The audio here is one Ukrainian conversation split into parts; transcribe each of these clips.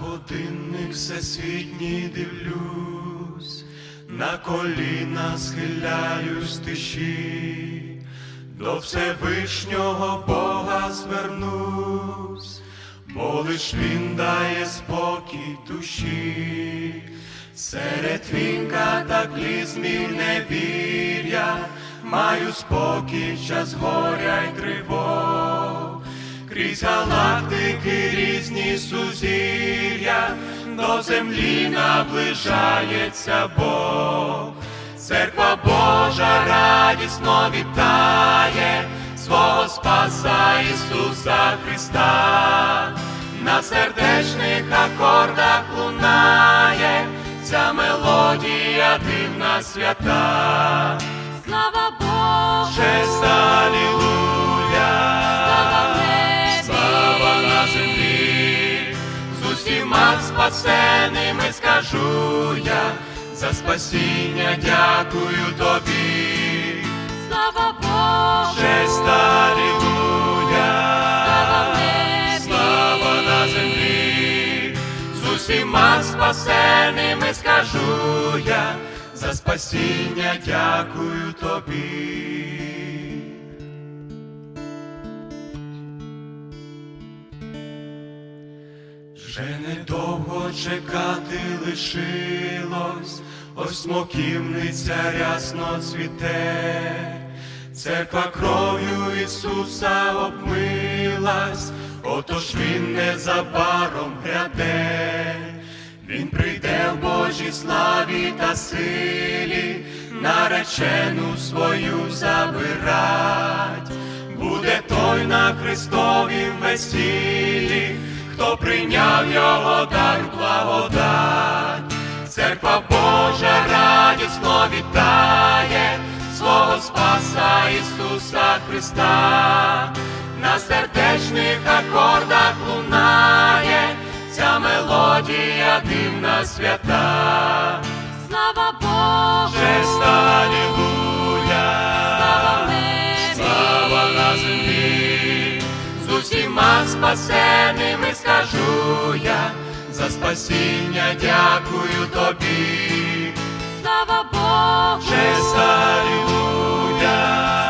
годинник всесвітній дивлюсь, на коліна схиляюсь тиші, до Всевишнього Бога звернусь, бо лиш він дає спокій душі, серед він катаклізмів невір'я, маю спокій час горя й тривог. Крізь галактики різні сузір'я, до землі наближається Бог. Церква Божа радісно вітає свого Спаса Ісуса Христа. На сердечних акордах лунає ця мелодія дивна свята. Спасеними скажу я, за спасіння дякую тобі. слава Богу, Честь, алілуя, слава слава на землі, з усіма спасеними скажу я, за спасіння дякую тобі. Вже недовго чекати лишилось, ось смоківниця рясно цвіте, церква кров'ю Ісуса обмилась, отож Він незабаром гряде, Він прийде в Божій славі та силі, наречену свою забирать, буде той на Христовім весіллі, хто прийняв його дар благодать. Церква Божа радісно вітає свого Спаса Ісуса Христа. На сердечних акордах лунає ця мелодія дивна свята. слава Богу, слава на землі, з усіма спасеними скажу я, за спасіння дякую тобі. слава Богу, алілуя,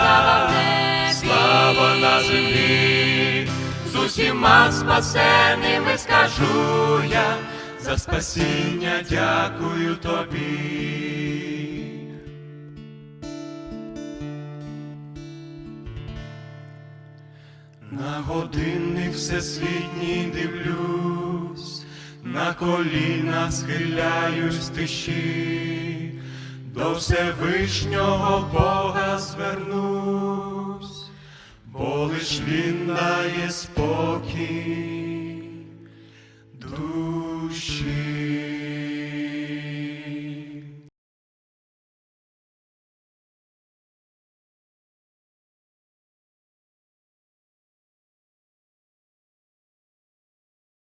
слава небі, слава на землі, з усіма спасеними скажу я, за спасіння дякую тобі. На годинник всесвітній дивлюсь, на коліна схиляюсь тиші, до Всевишнього Бога звернусь, бо лиш він дає спокій душі.